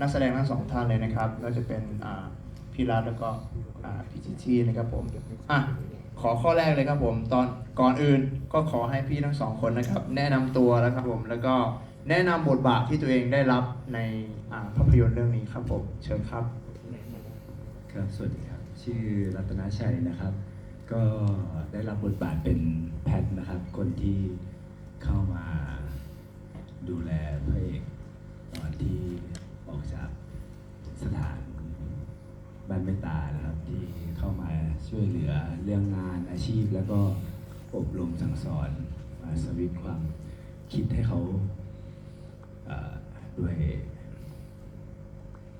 นักแสดงทั้งสองท่านเลยนะครับก็จะเป็นพี่รัฐแล้วก็พี่จิจี้นะครับผมอะขอข้อแรกเลยครับผมตอนก่อนอื่นก็ขอให้พี่ทั้งสองคนนะครับ แนะนำตัวแล้วครับผมแล้วก็แนะนำบทบาทที่ตัวเองได้รับในภาพยนตร์เรื่องนี้ครับผมเชิญครับครับสวัสดีครับ ชื่อรัตนาชัยนะครับ ก็ได้รับบทบาทเป็นแพทนะครับ คนที่เข้ามาดูแลพระเอกตอนที่ ออกจากสถานบ้านเมตตานะครับ ที่เข้ามาช่วยเหลือเรื่องงานอาชีพ แล้วก็อบรมสั่งสอนมาสวิตความคิดให้เขาด้วย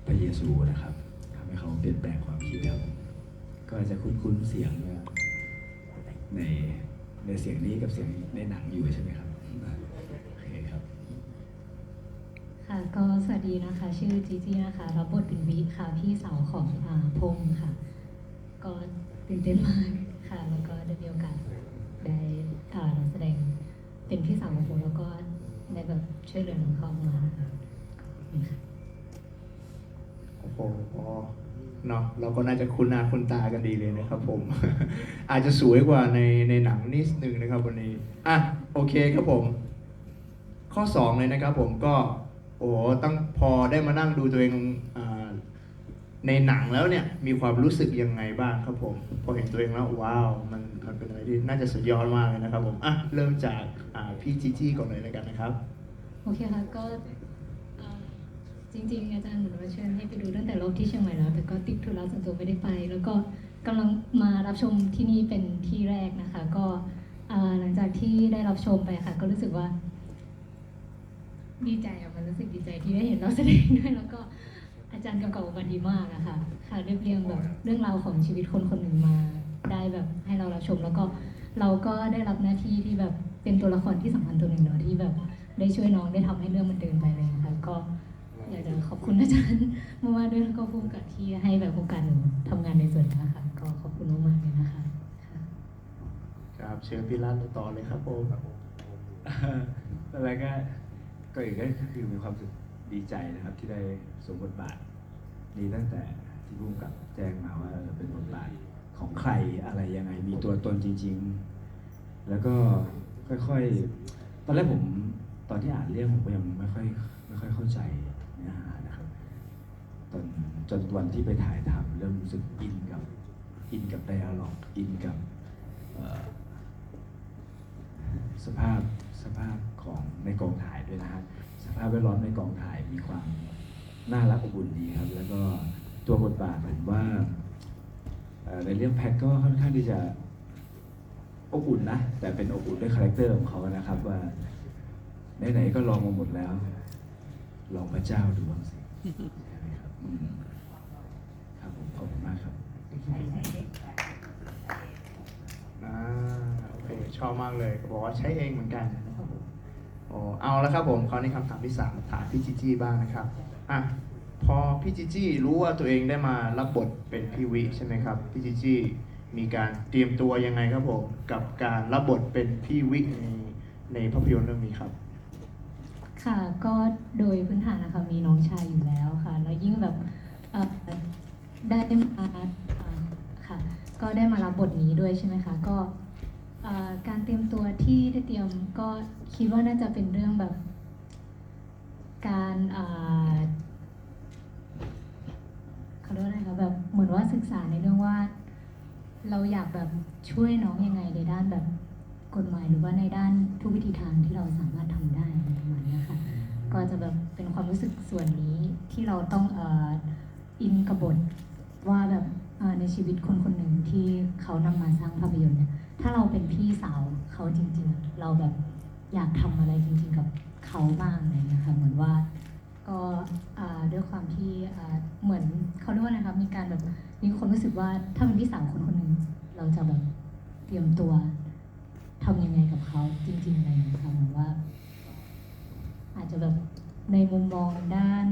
พระเยซูนะครับทำให้เขาเปลี่ยนแปลงความคิดครับก็จะคุ้นๆเสียงในในเสียงนี้กับเสียงในหนังอยู่ใช่ไหมครับโอเคครับ ค่ะ ก็สวัสดีนะคะ ชื่อจีจีนะคะ รับบทเป็นวิค่ะ พี่สาวของอาพงษ์ค่ะ ก็ตื่นเต้นมากค่ะ แล้วก็ได้มีโอกาสได้อ่านักแสดงเป็นพี่สาวของพงแล้วก็ได้แบบช่วยเหลือน้องเขามานะคะขอบคุณค่ะโอ้โหเนาะเราก็น่าจะคุ้นหน้าคุ้นตากันดีเลยนะครับผม อาจจะสวยกว่าในในหนังนิดนึงนะครับวันนี้ อะ โอเคครับผม ข้อสองเลยนะครับผมก็ โอ้โหตั้งพอได้มานั่งดูตัวเองอในหนังแล้วเนี่ยมีความรู้สึกยังไงบ้างครับผม พอเห็นตัวเองแล้วว้าวมันมันเป็นอะไรที่น่าจะสุดยอดมากเลยนะครับผมอะเริ่มจากพี่จีจี้ก่อนเลยแล้วกันนะครับ โอเคค่ะก็จริงๆ อาจารย์เหมือนว่าเชิญให้ไปดูตั้งแต่รอบที่เชียงใหม่แล้ว แต่ก็ติดธุระส่วนตัวไม่ได้ไป แล้วก็กำลังมารับชมที่นี่เป็นที่แรกนะคะ ก็หลังจากที่ได้รับชมไปค่ะ ก็รู้สึกว่า ดีใจอะมันรู้สึกดีใจที่ได้เห็นเราแสดงด้วยแล้วก็อาจารย์กำกับออกมาดีมากอะค่ะ ค่ะเรียบเรียงแบบเรื่องราวของชีวิตคนคนหนึ่งมา ได้แบบให้เรารับชม แล้วก็เราก็ได้รับหน้าที่ที่แบบเป็นตัวละครที่สำคัญตัวหนึ่งเนาะที่แบบได้ช่วยน้องได้ทำให้เรื่องมันเดินไปเลยนะคะก็อยากจะขอบคุณอาจารย์มากๆด้วยแล้วก็ผู้กำกับที่ให้แบบโอกาสหนูทำงานในส่วนนี้ค่ะก็ขอบคุณมากๆเลยนะคะค่ะครับเชิญพี่รัตน์ต่อเลยครับผมแล้วก็ ก็อีกก็คือมีความสึกดีใจนะครับที่ได้สวมบทบาทนี้ตั้งแต่ที่พุ่มกับแจ้งมาว่าเป็นบทบาทของใครอะไรยังไงมีตัวตนจริง ๆ แล้วก็ค่อยๆ ตอนแรกผมตอนที่อ่านเรื่องผมก็ยังไม่ค่อยไม่ค่อยเข้าใจเนื้อหานะครับตอนจนวันที่ไปถ่ายทำเริ่มรู้สึกอินกับอินกับไดอะล็อกอินกับสภาพ สภาพของในกองถ่ายด้วยนะฮะสภาพแวดล้อมในกองถ่ายมีความน่ารักอบอุ่นดีครับ แล้วก็ตัวบทบาทผมว่าในเรื่องแพทก็ค่อนข้างที่จะอบอุ่นนะ แต่เป็นอบอุ่นด้วยคาแรคเตอร์ของเขานะครับ ว่าไหนๆก็ลองมาหมดแล้ว ลองพระเจ้าดูบ้างสิใช่ไหมครับครับผมขอบคุณมากครับอ่าโอเคชอบมากเลย บอกว่าใช้เองเหมือนกันนะ โอ้เอาแล้วครับผมคราวนี้คำถามที่สามถามพี่จิจี้บ้างนะครับอะพอพี่จิจี้รู้ว่าตัวเองได้มารับบทเป็นพี่วิใช่ไหมครับพี่จิจี้มีการเตรียมตัวยังไงครับผมกับการรับบทเป็นพี่วิในในภาพยนตร์เรื่องนี้ครับ ค่ะก็โดยพื้นฐานนะคะมีน้องชายอยู่แล้วค่ะ แล้วยิ่งแบบได้มาค่ะ ก็ได้มารับบทนี้ด้วยใช่ไหมคะ ก็ การเตรียมตัวที่ได้เตรียมก็คิดว่าน่าจะเป็นเรื่องแบบ การเอ่อเขาเรียกว่าอะไรคะแบบเหมือนว่าศึกษาในเรื่องว่า เราอยากแบบช่วยน้องยังไงในด้านแบบกฎหมายหรือว่าในด้านทุกวิธีทางที่เราสามารถทำได้ประมาณนี้ค่ะก็จะแบบเป็นความรู้สึกส่วนนี้ที่เราต้องเอ่ออินกับบทว่าแบบในชีวิตคนคนหนึ่งที่เขานำมาสร้างภาพยนตร์เนี่ย ถ้าเราเป็นพี่สาวเขาจริง ๆ เราแบบอยากทำอะไรจริง ๆ กับเขาบ้างอะไรเงี้ยค่ะเหมือนว่าก็ด้วยความที่เหมือนเขาเรียกว่าอะครับมีการแบบมีคนรู้สึกว่าถ้าเป็นพี่สาวคนคนหนึ่งเราจะแบบเตรียมตัวทำยังไงกับเขาจริงๆอะไรอย่างเงี้ยค่ะเหมือนว่า อาจจะแบบในมุมมองด้าน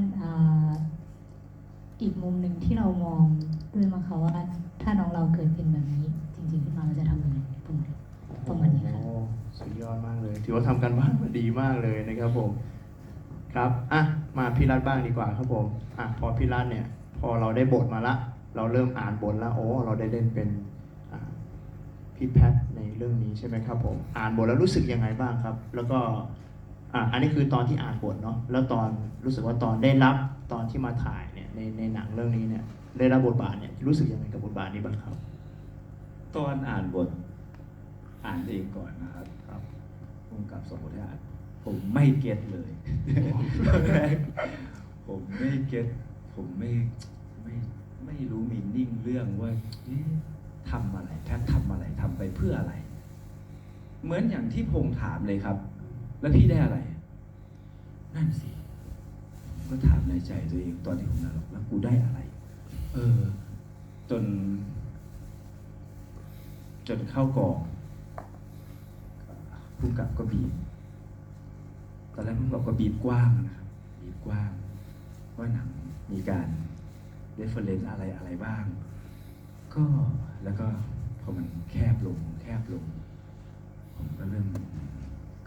อีกมุมหนึ่งที่เรามองด้วยมาค่ะว่า ถ้าน้องเราเกิดเป็นแบบนี้ จริงๆขึ้นมาเราจะทำยังไงประมาณประมาณนี้ค่ะโอ้สุดยอดมากเลย ถือว่าทำการบ้านมาดีมากเลยนะครับผม ครับอะมาพี่รัฐบ้างดีกว่าครับผมอะพอพี่รัฐเนี่ย พอเราได้บทมาละ เราเริ่มอ่านบทแล้วโอ้เราได้เล่นเป็นพี่แพทในเรื่องนี้ใช่ไหมครับผมอ่านบทแล้วรู้สึกยังไงบ้างครับ แล้วก็อะอันนี้คือตอนที่อ่านบทเนาะแล้วตอนรู้สึกว่าตอนได้รับตอนที่มาถ่าย ในในหนังเรื่องนี้เนี่ยได้รับบทบาทเนี่ยรู้สึกยังไงกับบทบาทนี้บ้างครับ ตอนอ่านบทอ่านเองก่อนนะครับครับพุ่มกับสมบทให้อ่านผมไม่เก็ตเลยผมไม่เก็ตผมไม่ไม่ไม่รู้มีนิ่งเรื่องว่าเอ๊ะทำอะไรแพทย์ทำอะไรทำไปเพื่ออะไร เหมือนอย่างที่พงษ์ถามเลยครับ แล้วพี่ได้อะไร นั่นสิผม ก็ถามในใจตัวเองตอนที่ผมนั่งแล้วกูได้อะไร เออ จน จนเข้ากองผู้กำกับก็บีบตอนแรกผู้กำกับก็บีบกว้างนะครับบีบกว้าง ว่าหนังมีการเรฟเฟรนซ์อะไรอะไรบ้าง ก็แล้วก็พอมันแคบลงแคบลง ผมก็เริ่ม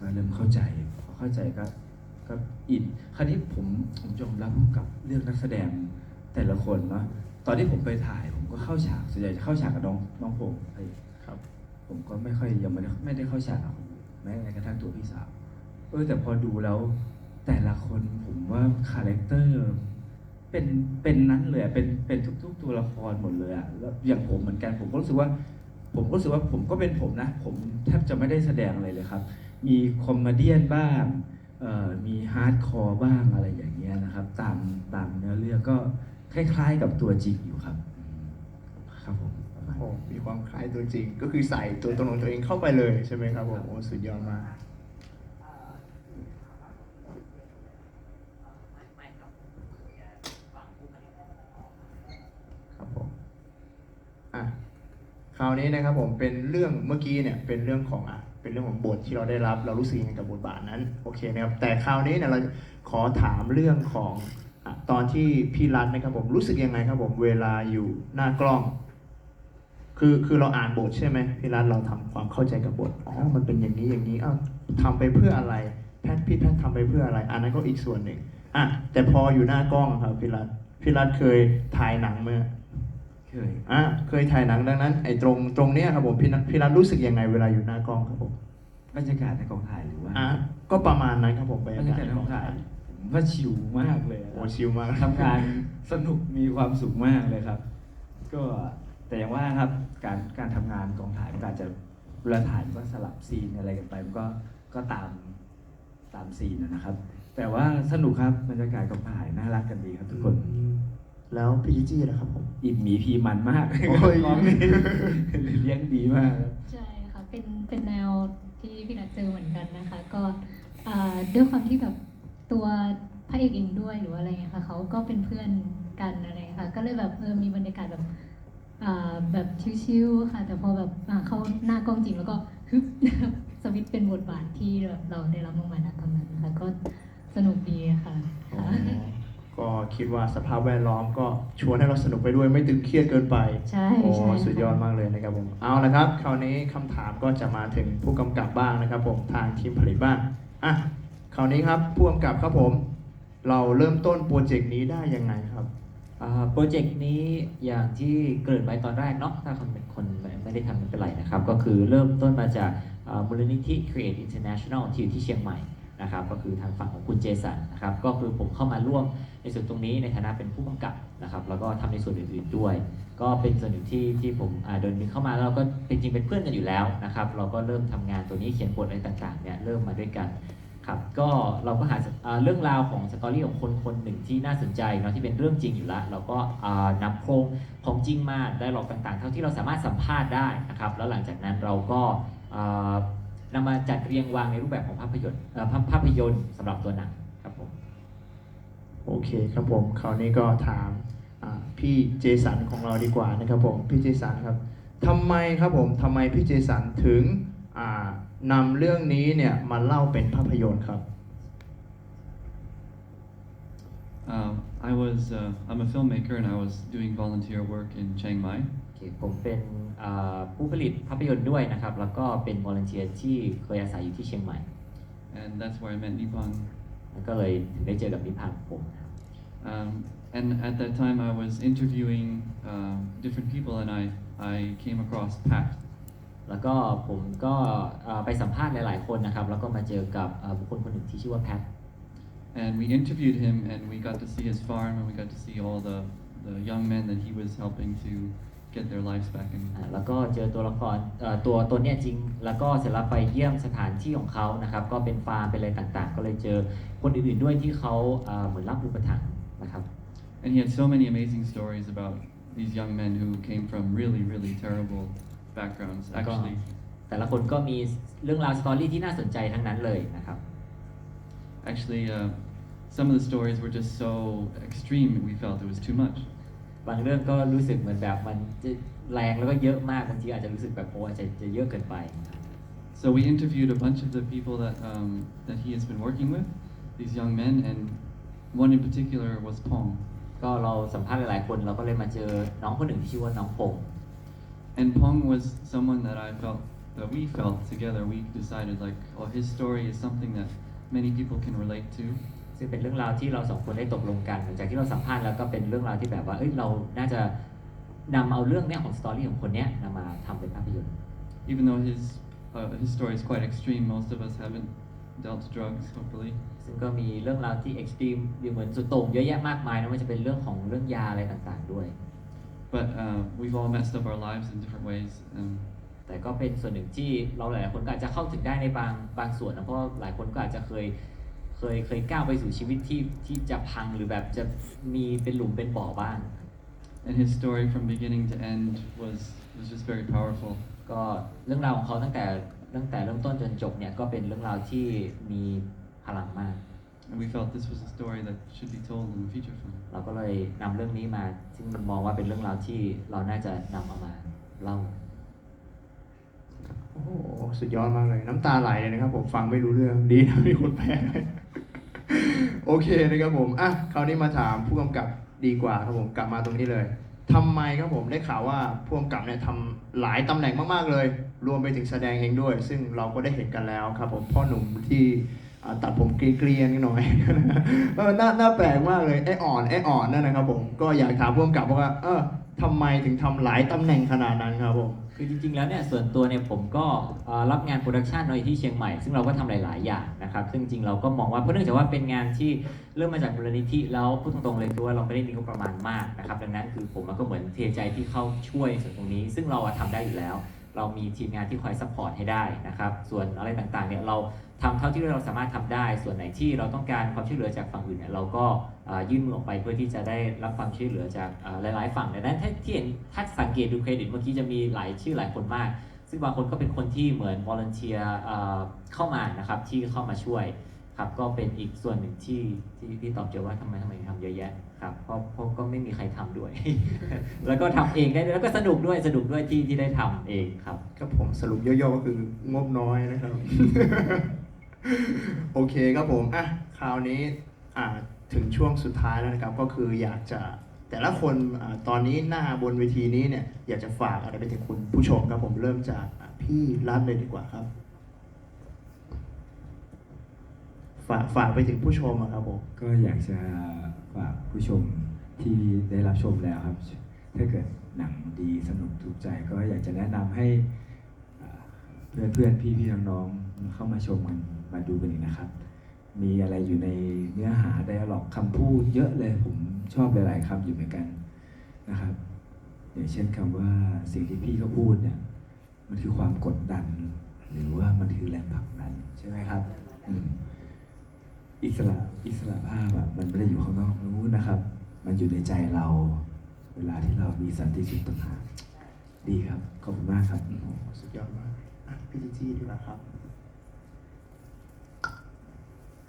ก็เริ่มเข้าใจพอเข้าใจก็ ก็อินคราวนี้ผมผมยอมรับกับเรื่องนักแสดงแต่ละคนเนาะตอนที่ผมไปถ่ายผมก็เข้าฉากส่วนใหญ่จะเข้าฉากกับน้องน้องผมไอ้ครับ ผมก็ไม่ค่อยยังไม่ได้ไม่ได้เข้าฉากกับแม้กระทั่งตัวพี่สาวเออแต่พอดูแล้ว แต่ละคนผมว่าคาแรคเตอร์เป็นเป็นนั้นเลยอะเป็นเป็นทุก ๆ ตัวละครหมดเลยอะแล้วอย่างผมเหมือนกันผมก็รู้สึกว่า ผมก็รู้สึกว่าผมก็เป็นผมนะ ผมแทบจะไม่ได้แสดงอะไรเลยครับ มีคอมเมเดี้บ้างเอ่อ มีฮาร์ดคอร์บ้างอะไรอย่างเงี้ยนะครับ ตามตามเนื้อเรื่องก็คล้ายๆกับตัวจริงอยู่ครับอืมครับผมประมาณโอ้นี้มีความคล้ายตัวจริง ก็คือใส่ตัวตนของตัวเองเข้าไปเลยใช่ไหมครับผมโอ้สุดยอดมากครับผมอะคราวนี้นะครับผมเป็นเรื่องเมื่อกี้เนี่ยเป็นเรื่องของอะ เป็นเรื่องของบทที่เราได้รับ เรารู้สึกยังไงกับบทบาทนั้นโอเคนะครับแต่คราวนี้เนี่ยเราขอถามเรื่องของอะตอนที่พี่รัฐนะครับผมรู้สึกยังไงครับผมเวลาอยู่หน้ากล้อง คือคือเราอ่านบทใช่ไหมพี่รัฐเราทำความเข้าใจกับบทอ๋อมันเป็นอย่างนี้อย่างนี้อ้าวทำไปเพื่ออะไร แพทย์พี่แพทย์ทำไปเพื่ออะไร อันนั้นก็อีกส่วนหนึ่งอะแต่พออยู่หน้ากล้องครับพี่รัฐพี่รัฐเคยถ่ายหนังเมื่อ เคยอะเคยถ่ายหนังดังนั้นไอ้ตรงตรงเนี้ยครับผมพี่นัทพี่รัฐรู้สึกยังไงเวลาอยู่หน้ากล้องครับผมบรรยากาศในกองถ่ายหรือว่าอะก็ประมาณนั้นครับผมบรรบรยารยากาศาศในในกกอองงถ่าถ่ายยผมว่าชิลมากเลยโอ้ชิลมากทำงานสนุกมีความสุขมากเลยครับ ก็แต่อย่างว่าครับการการทำงานกองถ่ายมันก็อาจจะเวลาถ่ายมันก็สลับซีนอะไรกันไปมันก็ก็ตามตามซีนนะนะครับ แต่ว่าสนุกครับบรรยากาศกองถ่ายน่ารักกันดีครับทุกคนอืมแล้วพี่จีจี้นะครับผม อิ่มหมีพีมันมากโอ้ยน้องนี่เลี้ยงดีมากครับใช่ค่ะ เป็นเป็นแนวที่พี่นัทเจอเหมือนกันนะคะ ก็อ่าด้วยความที่แบบตัวพระเอกเองด้วยหรือว่าอะไรเงี้ยค่ะเขาก็เป็นเพื่อนกันอะไรเงี้ยค่ะ ก็เลยแบบเออมีบรรยากาศแบบอ่าแบบชิวๆค่ะ แต่พอแบบอ่าเข้าหน้ากล้องจริงแล้วก็ฮึบ สวิตช์เป็นบทบาทที่แบบเราได้รับมาณตอนนั้นนะคะก็สนุกดีค่ะอ๋อค่ะ ก็คิดว่าสภาพแวดล้อมก็ชวนให้เราสนุกไปด้วยไม่ตึงเครียดเกินไปใช่โอ้ใช่ค่ะสุดยอดมากเลยนะครับผมเอาละครับ คราวนี้คำถามก็จะมาถึงผู้กำกับบ้างนะครับ ผมทางทีมผลิตบ้างอะคราวนี้ครับผู้กำกับครับผม เราเริ่มต้นโปรเจกต์นี้ได้ยังไงครับอ่าโปรเจกต์นี้อย่างที่เกริ่นไปตอนแรกเนาะถ้าคนเป็นคนไม่ได้ทำไม่เป็นไรนะครับ ก็คือเริ่มต้นมาจากอ่ามูลนิธิ Create International ที่อยู่ที่เชียงใหม่ นะครับก็คือทางฝั่งของคุณเจสันนะครับก็คือผมเข้ามาร่วมในส่วนตรงนี้ในฐานะเป็นผู้กำกับนะครับแล้วก็ทำในส่วนอื่นๆด้วย ก็เป็นส่วนหนึ่งที่ที่ผมอ่าเดินเข้ามาแล้วก็เป็นจริงเป็นเพื่อนกันอยู่แล้วนะครับเราก็เริ่มทำงานตัวนี้เขียนบทอะไรต่างๆเนี่ยเริ่มมาด้วยกันครับก็เราก็หาเรื่องราวของสตอรี่ของคนคนหนึ่งที่น่าสนใจเนาะที่เป็นเรื่องจริงอยู่แล้วเราก็อ่านำโครงของจริงมาได้หลอกต่างๆ เท่าที่เราสามารถสัมภาษณ์ได้นะครับแล้วหลังจากนั้นเราก็ นำมาจัดเรียงวางในรูปแบบของภาพยนตร์เอ่อภาพภาพยนตร์สำหรับตัวหนังครับผมโอเคครับผมคราวนี้ก็ถามอ่าพี่เจสันของเราดีกว่านะครับผมพี่เจสันครับทำไมครับผมทำไมพี่เจสันถึงอ่านำเรื่องนี้เนี่ยมาเล่าเป็นภาพยนตร์ครับ Um, I was uh, I'm a filmmaker and I was doing volunteer work in Chiang Mai. โอเคผมเป็นอ่าผู้ผลิตภาพยนตร์ด้วยนะครับ แล้วก็เป็นวอลเนเทียที่เคยอาศัยอยู่ที่เชียงใหม่ and that's where I met Nippon. ก็เลยถึงได้เจอกับนิพานของผมนะครับ Um, and at that time, I was interviewing um, different people, and I I came across Pat. แล้วก็ผมก็เอ่อไปสัมภาษณ์หลาย ๆ คนนะครับ แล้วก็มาเจอกับเอ่อบุคคลคนหนึ่งที่ชื่อว่าแพท And we interviewed him, and we got to see his farm, and we got to see all the, the young men that he was helping to get their lives back. And อ่าแล้วก็เจอตัวละครเอ่อตัวตนเนี่ยจริง แล้วก็เสร็จแล้วไปเยี่ยมสถานที่ของเขานะครับ ก็เป็นฟาร์มเป็นอะไรต่างๆ ก็เลยเจอคนอื่นๆด้วยที่เขาเอ่อเหมือนรับอุปถัมภ์นะครับ and he had so many amazing stories about these young men who came from really, really terrible backgrounds. Like, uh, Actually, แต่ละคนก็มีเรื่องราวสตอรี่ที่น่าสนใจทั้งนั้นเลยนะครับ actually, uh, some of the stories were just so extreme. We felt it was too much. บางเรื่องก็รู้สึกเหมือนแบบมันจะแรงแล้วก็เยอะมากบางทีอาจจะรู้สึกแบบโอ้อาจจะจะเยอะเกินไป So we interviewed a bunch of the people that um, that he has been working with, these young men, and one in particular was Pong. ก็เราสัมภาษณ์หลายๆคนเราก็เลยมาเจอน้องคนหนึ่งที่ชื่อว่าน้องพงษ์ And Pong was someone that I felt that we felt together. We decided like, oh, his story is something that many people can relate to. ซึ่งเป็นเรื่องราวที่เราสองคนได้ตกลงกันหลังจากที่เราสัมภาษณ์แล้วก็เป็นเรื่องราวที่แบบว่าเอ้ยเราน่าจะนำเอาเรื่องเนี้ยของสตอรี่ของคนเนี้ยนำมาทำเป็นภาพยนตร์ Even though his uh, his story is quite extreme, most of us haven't dealt drugs, hopefully. ซึ่งก็มีเรื่องราวที่เอ็กซ์ตรีมเหมือนสุดโต่งเยอะแยะมากมายนะไม่ว่าจะเป็นเรื่องของเรื่องยาอะไรต่างๆด้วย But uh, we've all messed up our lives in different ways. Um, แต่ก็เป็นส่วนหนึ่งที่เราหลายๆคนก็อาจจะเข้าถึงได้ในบางบางส่วนนะเพราะว่าหลายคนก็อาจจะเคย เคยเคยก้าวไปสู่ชีวิตที่ที่จะพังหรือแบบจะมีเป็นหลุมเป็นบ่อบ้าง and his story from beginning to end was was just very powerful. ก็เรื่องราวของเขาตั้งแต่ตั้งแต่เริ่มต้นจนจบเนี่ยก็เป็นเรื่องราวที่มีพลังมาก And we felt this was a story that should be told in the feature film. เราก็เลยนำเรื่องนี้มาซึ่งมองว่าเป็นเรื่องราวที่เราน่าจะนำเอามาเล่าโอ้โหสุดยอดมากเลย น้ำตาไหลเลยนะครับ ผมฟังไม่รู้เรื่องดีนะมีคนแปลให้ โอเคนะครับผมอะคราวนี้มาถามผู้กำกับดีกว่าครับผมกลับมาตรงนี้เลยทำไมครับผมได้ข่าวว่าผู้กำกับเนี่ยทำหลายตำแหน่งมากๆเลย รวมไปถึงแสดงเองด้วย ซึ่งเราก็ได้เห็นกันแล้วครับผมพ่อหนุ่มที่ตัดผมเกลียนๆหน่อยเออน่าน่าแปลกมากเลยไอ้อ่อนไอ้อ่อนนั่นนะครับผมก็อยากถามผู้กำกับว่าเออทำไมถึงทำหลายตำแหน่งขนาดนั้นครับผม คือจริงๆ แล้วเนี่ยส่วนตัวเนี่ยผมก็รับงานโปรดักชันในที่เชียงใหม่ ซึ่งเราก็ทำหลาย ๆ อย่างนะครับซึ่งจริงเราก็มองว่าเพราะเนื่องจากว่าเป็นงานที่เริ่มมาจากมูลนิธิแล้วพูดตรงๆเลยคือว่าเราไม่ได้มีงบประมาณมากนะครับดังนั้นคือผมก็เหมือนเทใจที่เข้าช่วยส่วนตรงนี้ ซึ่งเราอะทำได้อยู่แล้ว เรามีทีมงานที่คอยซัพพอร์ตให้ได้นะครับ ส่วนอะไรต่างๆเนี่ยเราทำเท่าที่เราสามารถทำได้ ส่วนไหนที่เราต้องการความช่วยเหลือจากฝั่งอื่นเนี่ยเราก็ยื่นมือออกไปเพื่อที่จะได้รับความช่วยเหลือจากหลาย ๆ ฝั่งดังนั้นถ้าที่เห็นถ้าสังเกตดูเครดิตเมื่อกี้จะมีหลายชื่อหลายคนมาก ซึ่งบางคนก็เป็นคนที่เหมือนวอลเนเทียเข้ามานะครับที่เข้ามาช่วยครับก็เป็นอีกส่วนหนึ่งที่ที่ตอบโจทย์ว่าทำไมทำไมทำเยอะแยะ ครับเพราะเพราะก็ไม่มีใครทำด้วย แล้วก็ทำเองได้ด้วยแล้วก็สนุกด้วยสนุกด้วยที่ที่ได้ทำเองครับครับผมสรุปย่อๆก็คืองบน้อยนะครับ โอเคครับผมอะคราวนี้อ่าถึงช่วงสุดท้ายแล้วนะครับ ก็คืออยากจะแต่ละคนอาตอนนี้หน้าบนเวทีนี้เนี่ยอยากจะฝากอะไรไปถึงคุณผู้ชมครับผมเริ่มจากอะพี่รัฐเลยดีกว่าครับ ฝากฝากไปถึงผู้ชมอะครับผมก็อยากจะ ฝากผู้ชมที่ได้รับชมแล้วครับ ถ้าเกิดหนังดีสนุกถูกใจก็อยากจะแนะนำให้เพื่อนเพื่อนๆพี่ๆน้องๆเข้ามาชมกันมาดูกันอีกนะครับ มีอะไรอยู่ในเนื้อหาไดอะล็อกคำพูดเยอะเลยผมชอบหลาย ๆคำอยู่เหมือนกันนะครับอย่างเช่นคำว่าสิ่งที่พี่เขาพูดเนี่ยมันคือความกดดัน หรือว่ามันคือแรงผลักดันใช่ไหมครับ อืมอิสระอิสระภาพอะมันไม่ได้อยู่ข้างนอกนู้นนะครับ มันอยู่ในใจเรา เวลาที่เรามีสันติสุขต่างหากดีครับ ขอบคุณมากครับโอ้โหสุดยอดมากอะพี่จีจี้ดีกว่าครับ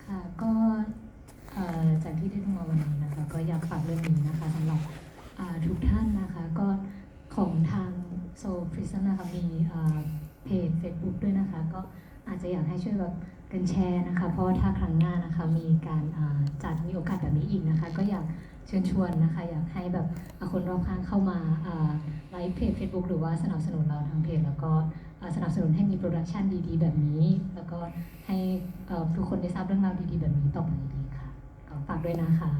ค่ะก็เอ่อจากที่ได้ดูมาวันนี้นะคะ ก็อยากฝากเรื่องนี้นะคะสำหรับอ่าทุกท่านนะคะ ก็ของทางโซพริซัมนะคะมีอ่าเพจ Facebook ด้วยนะคะ ก็อาจจะอยากให้ช่วยแบบ กันแชร์นะคะ เพราะว่าถ้าครั้งหน้านะคะมีการอ่าจัดมีโอกาสแบบนี้อีกนะคะ ก็อยากเชิญชวนนะคะ อยากให้แบบอ่าคนรอบข้างเข้ามาอ่าไลฟ์เพจ Facebook หรือว่าสนับสนุนเราทางเพจแล้วก็อ่าสนับสนุนให้มีโปรดักชันดีๆ แบบนี้ แล้วก็ให้เอ่อทุกคนได้ทราบเรื่องราวดีๆ แบบนี้ต่อไปดีค่ะก็ฝากด้วยนะคะ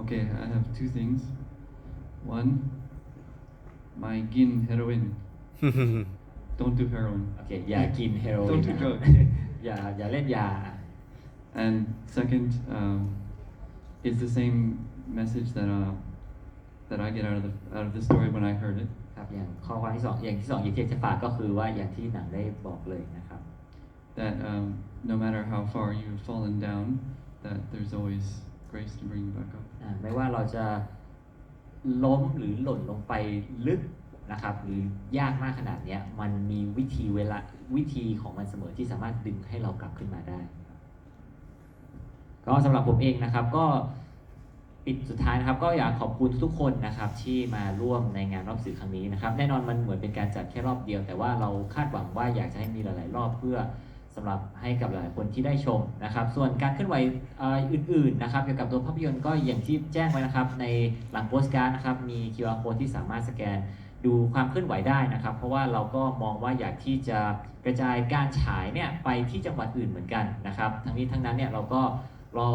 Okay, I have two things. One, my gin heroin. Don't do heroin. โอเคอย่ากินเฮโรอีน Don't do นะ drugs. อย่าอย่าเล่นยา And second, um, it's the same message that uh, that I get out of the out of the story when I heard it. ครับอย่างข้อความที่สองอย่างที่สองอยากจะฝากก็คือว่าอย่างที่หนังได้บอกเลยนะครับ That um, no matter how far you've fallen down, that there's always grace to bring you back up. อ่าไม่ว่าเราจะล้มหรือหล่นลงไปลึก นะครับหรือยากมากขนาดนี้มันมีวิธีเวลาวิธีของมันเสมอที่สามารถดึงให้เรากลับขึ้นมาได้ ก็สำหรับผมเองนะครับก็ปิดสุดท้ายนะครับก็อยากขอบคุณทุกคนนะครับที่มาร่วมในงานรอบสื่อครั้งนี้นะครับแน่นอนมันเหมือนเป็นการจัดแค่รอบเดียว แต่ว่าเราคาดหวังว่าอยากจะให้มีหลาย ๆ รอบเพื่อสำหรับให้กับหลายๆคนที่ได้ชมนะครับ ส่วนการเคลื่อนไหวอื่น ๆ นะครับเกี่ยวกับตัวภาพยนตร์ก็อย่างที่แจ้งไว้นะครับ ในหลังโปสการ์ดนะครับมี QR code ที่สามารถสแกน ดูความเคลื่อนไหวได้นะครับ เพราะว่าเราก็มองว่าอยากที่จะกระจายการฉายเนี่ยไปที่จังหวัดอื่นเหมือนกันนะครับทั้งนี้ทั้งนั้นเนี่ยเราก็รอ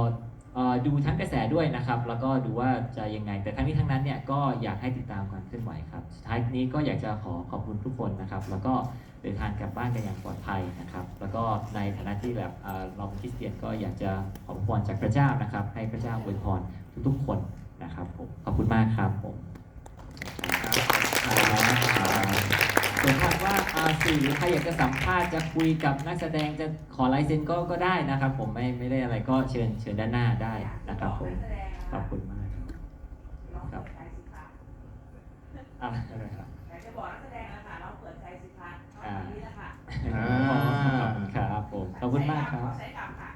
อดูทั้งกระแสด้วยนะครับ แล้วก็ดูว่าจะยังไง แต่ทั้งนี้ทั้งนั้นเนี่ยก็อยากให้ติดตามการเคลื่อนไหวครับสุดท้ายนี้ก็อยากจะขอขอบคุณทุกคนนะครับ แล้วก็เดินทางกลับบ้านกันอย่างปลอดภัยนะครับ แล้วก็ในฐานะที่แบบเอ่อเราเป็นคริสเตียนก็อยากจะขอพรจากพระเจ้านะครับ ให้พระเจ้าอวยพรทุกๆคนนะครับผมขอบคุณมากครับผม ส่วนถ้าว่าอ่าสื่อหรือใครอยากจะสัมภาษณ์จะคุยกับนักแสดงจะขอลายเซ็นก็ก็ได้นะครับ ผมไม่ไม่ได้อะไรก็เชิญเชิญด้านหน้าได้นะครับผมขอบคุณมากครับอ่าอะไรครับอยากจะบอกนักแสดงนะคะเราเปิดใจสิคะเอาอ่าแบบนี้แหละค่ะอ่าขอบคุณครับผมขอบคุณมากครับใช้คำค่ะ